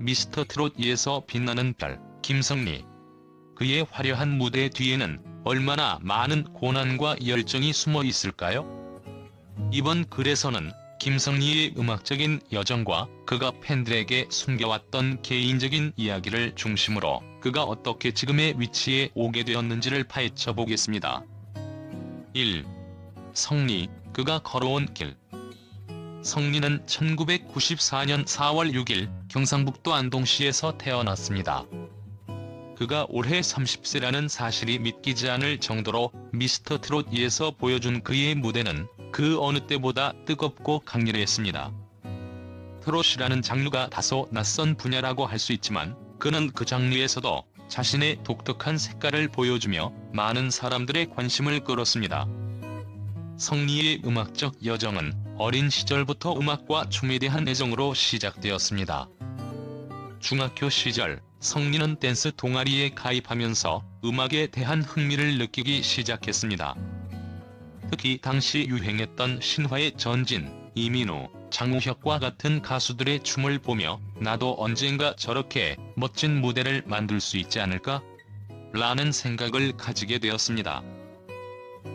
미스터 트롯 2에서 빛나는 별, 김성리. 그의 화려한 무대 뒤에는 얼마나 많은 고난과 열정이 숨어 있을까요? 이번 글에서는 김성리의 음악적인 여정과 그가 팬들에게 숨겨왔던 개인적인 이야기를 중심으로 그가 어떻게 지금의 위치에 오게 되었는지를 파헤쳐 보겠습니다. 1. 성리, 그가 걸어온 길. 성리는 1994년 4월 6일 경상북도 안동시에서 태어났습니다. 그가 올해 30세라는 사실이 믿기지 않을 정도로 미스터 트롯 2에서 보여준 그의 무대는 그 어느 때보다 뜨겁고 강렬했습니다. 트롯이라는 장르가 다소 낯선 분야라고 할 수 있지만 그는 그 장르에서도 자신의 독특한 색깔을 보여주며 많은 사람들의 관심을 끌었습니다. 성리의 음악적 여정은 어린 시절부터 음악과 춤에 대한 애정으로 시작되었습니다. 중학교 시절 성리는 댄스 동아리에 가입하면서 음악에 대한 흥미를 느끼기 시작했습니다. 특히 당시 유행했던 신화의 전진, 이민우, 장우혁과 같은 가수들의 춤을 보며 나도 언젠가 저렇게 멋진 무대를 만들 수 있지 않을까? 라는 생각을 가지게 되었습니다.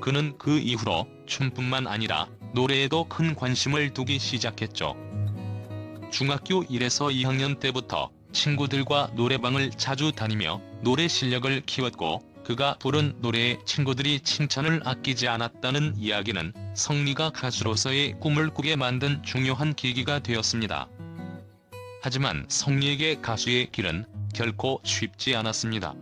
그는 그 이후로 춤뿐만 아니라 노래에도 큰 관심을 두기 시작했죠. 중학교 1에서 2학년 때부터 친구들과 노래방을 자주 다니며 노래 실력을 키웠고 그가 부른 노래에 친구들이 칭찬을 아끼지 않았다는 이야기는 성리가 가수로서의 꿈을 꾸게 만든 중요한 계기가 되었습니다. 하지만 성리에게 가수의 길은 결코 쉽지 않았습니다.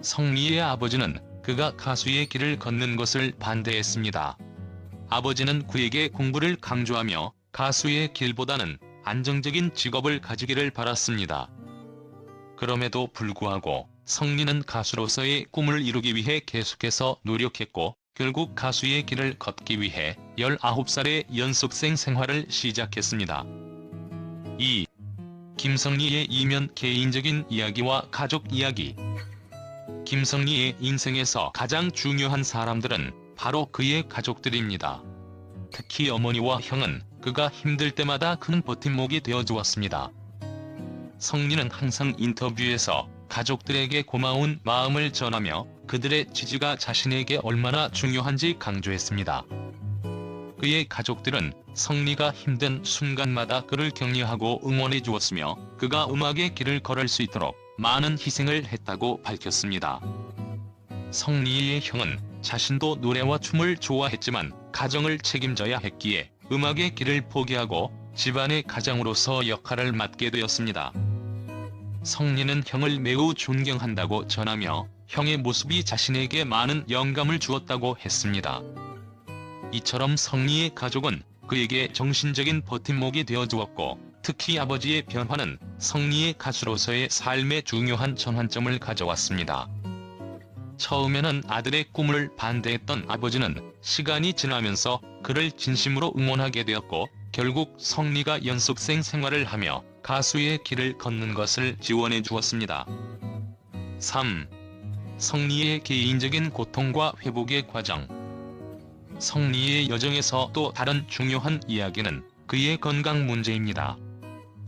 성리의 아버지는 그가 가수의 길을 걷는 것을 반대했습니다. 아버지는 그에게 공부를 강조하며 가수의 길보다는 안정적인 직업을 가지기를 바랐습니다. 그럼에도 불구하고 성리는 가수로서의 꿈을 이루기 위해 계속해서 노력했고 결국 가수의 길을 걷기 위해 19살의 연습생 생활을 시작했습니다. 2. 김성리의 이면 개인적인 이야기와 가족 이야기 김성리의 인생에서 가장 중요한 사람들은 바로 그의 가족들입니다. 특히 어머니와 형은 그가 힘들 때마다 큰 버팀목이 되어 주었습니다. 성리는 항상 인터뷰에서 가족들에게 고마운 마음을 전하며 그들의 지지가 자신에게 얼마나 중요한지 강조했습니다. 그의 가족들은 성리가 힘든 순간마다 그를 격려하고 응원해 주었으며 그가 음악의 길을 걸을 수 있도록 많은 희생을 했다고 밝혔습니다. 성리의 형은 자신도 노래와 춤을 좋아했지만 가정을 책임져야 했기에 음악의 길을 포기하고 집안의 가장으로서 역할을 맡게 되었습니다. 성리는 형을 매우 존경한다고 전하며 형의 모습이 자신에게 많은 영감을 주었다고 했습니다. 이처럼 성리의 가족은 그에게 정신적인 버팀목이 되어 주었고 특히 아버지의 변화는 성리의 가수로서의 삶에 중요한 전환점을 가져왔습니다. 처음에는 아들의 꿈을 반대했던 아버지는 시간이 지나면서 그를 진심으로 응원하게 되었고 결국 성리가 연습생 생활을 하며 가수의 길을 걷는 것을 지원해 주었습니다. 3. 성리의 개인적인 고통과 회복의 과정 성리의 여정에서 또 다른 중요한 이야기는 그의 건강 문제입니다.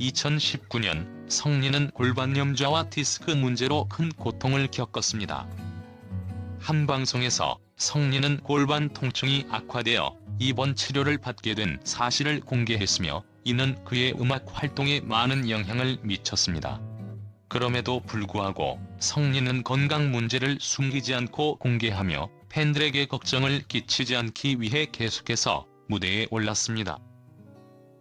2019년 성리는 골반염좌와 디스크 문제로 큰 고통을 겪었습니다. 한 방송에서 성리는 골반 통증이 악화되어 입원 치료를 받게 된 사실을 공개했으며 이는 그의 음악 활동에 많은 영향을 미쳤습니다. 그럼에도 불구하고 성리는 건강 문제를 숨기지 않고 공개하며 팬들에게 걱정을 끼치지 않기 위해 계속해서 무대에 올랐습니다.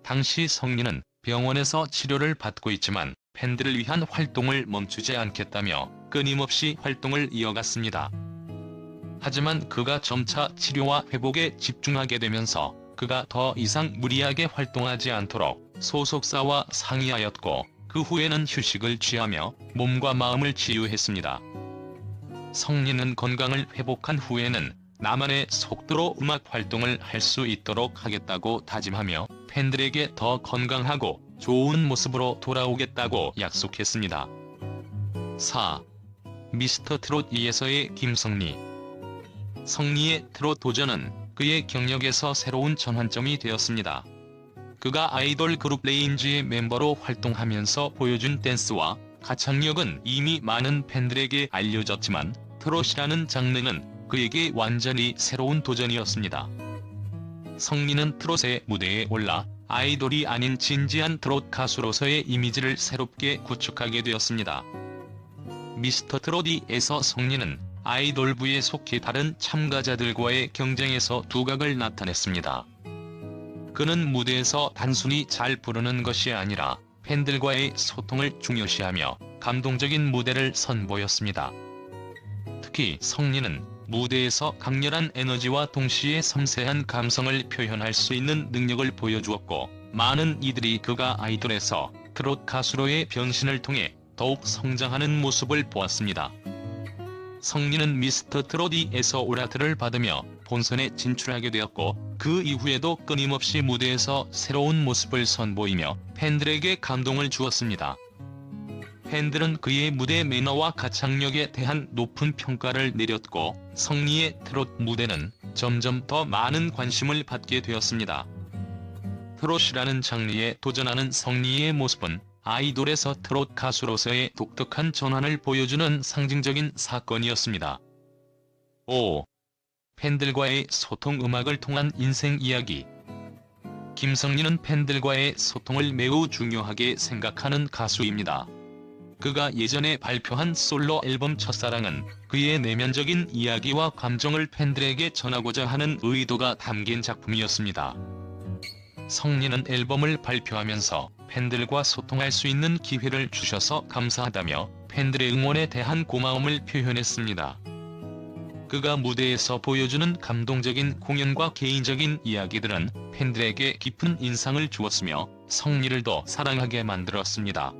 당시 성리는 병원에서 치료를 받고 있지만 팬들을 위한 활동을 멈추지 않겠다며 끊임없이 활동을 이어갔습니다. 하지만 그가 점차 치료와 회복에 집중하게 되면서 그가 더 이상 무리하게 활동하지 않도록 소속사와 상의하였고 그 후에는 휴식을 취하며 몸과 마음을 치유했습니다. 성리는 건강을 회복한 후에는 나만의 속도로 음악 활동을 할 수 있도록 하겠다고 다짐하며 팬들에게 더 건강하고 좋은 모습으로 돌아오겠다고 약속했습니다. 4. 미스터 트롯 2에서의 김성리 성리의 트롯 도전은 그의 경력에서 새로운 전환점이 되었습니다. 그가 아이돌 그룹 레인지의 멤버로 활동하면서 보여준 댄스와 가창력은 이미 많은 팬들에게 알려졌지만 트롯이라는 장르는 그에게 완전히 새로운 도전이었습니다. 성민은 트롯의 무대에 올라 아이돌이 아닌 진지한 트롯 가수로서의 이미지를 새롭게 구축하게 되었습니다. 미스터 트롯이에서 성민은 아이돌부에 속해 다른 참가자들과의 경쟁에서 두각을 나타냈습니다. 그는 무대에서 단순히 잘 부르는 것이 아니라 팬들과의 소통을 중요시하며 감동적인 무대를 선보였습니다. 특히 성리는 무대에서 강렬한 에너지와 동시에 섬세한 감성을 표현할 수 있는 능력을 보여주었고 많은 이들이 그가 아이돌에서 트롯 가수로의 변신을 통해 더욱 성장하는 모습을 보았습니다. 성리는 미스터 트롯이에서 오라트를 받으며 본선에 진출하게 되었고 그 이후에도 끊임없이 무대에서 새로운 모습을 선보이며 팬들에게 감동을 주었습니다. 팬들은 그의 무대 매너와 가창력에 대한 높은 평가를 내렸고 성리의 트롯 무대는 점점 더 많은 관심을 받게 되었습니다. 트롯이라는 장르에 도전하는 성리의 모습은 아이돌에서 트롯 가수로서의 독특한 전환을 보여주는 상징적인 사건이었습니다. 5. 팬들과의 소통 음악을 통한 인생 이야기 김성리는 팬들과의 소통을 매우 중요하게 생각하는 가수입니다. 그가 예전에 발표한 솔로 앨범 첫사랑은 그의 내면적인 이야기와 감정을 팬들에게 전하고자 하는 의도가 담긴 작품이었습니다. 성리는 앨범을 발표하면서 팬들과 소통할 수 있는 기회를 주셔서 감사하다며 팬들의 응원에 대한 고마움을 표현했습니다. 그가 무대에서 보여주는 감동적인 공연과 개인적인 이야기들은 팬들에게 깊은 인상을 주었으며 성리를 더 사랑하게 만들었습니다.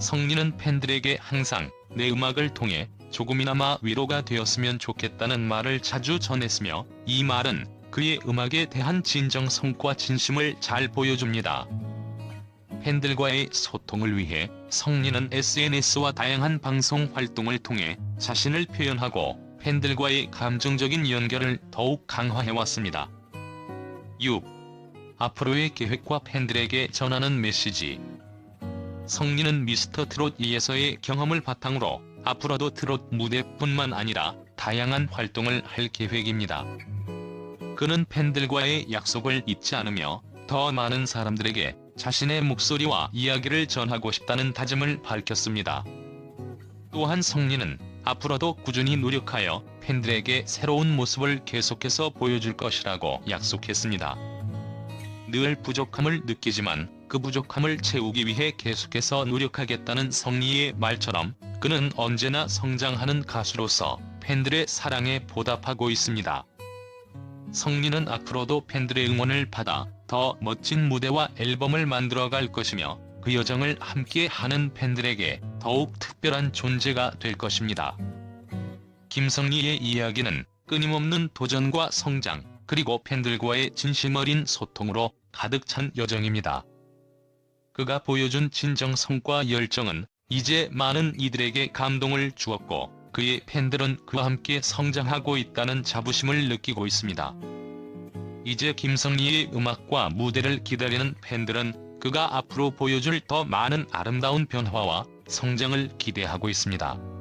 성리는 팬들에게 항상 내 음악을 통해 조금이나마 위로가 되었으면 좋겠다는 말을 자주 전했으며 이 말은 그의 음악에 대한 진정성과 진심을 잘 보여줍니다. 팬들과의 소통을 위해 성리는 SNS와 다양한 방송 활동을 통해 자신을 표현하고 팬들과의 감정적인 연결을 더욱 강화해왔습니다. 6. 앞으로의 계획과 팬들에게 전하는 메시지 성리는 미스터 트롯 2에서의 경험을 바탕으로 앞으로도 트롯 무대뿐만 아니라 다양한 활동을 할 계획입니다. 그는 팬들과의 약속을 잊지 않으며 더 많은 사람들에게 자신의 목소리와 이야기를 전하고 싶다는 다짐을 밝혔습니다. 또한 성리는 앞으로도 꾸준히 노력하여 팬들에게 새로운 모습을 계속해서 보여줄 것이라고 약속했습니다. 늘 부족함을 느끼지만 그 부족함을 채우기 위해 계속해서 노력하겠다는 성리의 말처럼 그는 언제나 성장하는 가수로서 팬들의 사랑에 보답하고 있습니다. 성리는 앞으로도 팬들의 응원을 받아 더 멋진 무대와 앨범을 만들어 갈 것이며 그 여정을 함께 하는 팬들에게 더욱 특별한 존재가 될 것입니다. 김성리의 이야기는 끊임없는 도전과 성장, 그리고 팬들과의 진심 어린 소통으로 가득 찬 여정입니다. 그가 보여준 진정 성과 열정은 이제 많은 이들에게 감동을 주었고 그의 팬들은 그와 함께 성장하고 있다는 자부심을 느끼고 있습니다. 이제 김성리의 음악과 무대를 기다리는 팬들은 그가 앞으로 보여줄 더 많은 아름다운 변화와 성장을 기대하고 있습니다.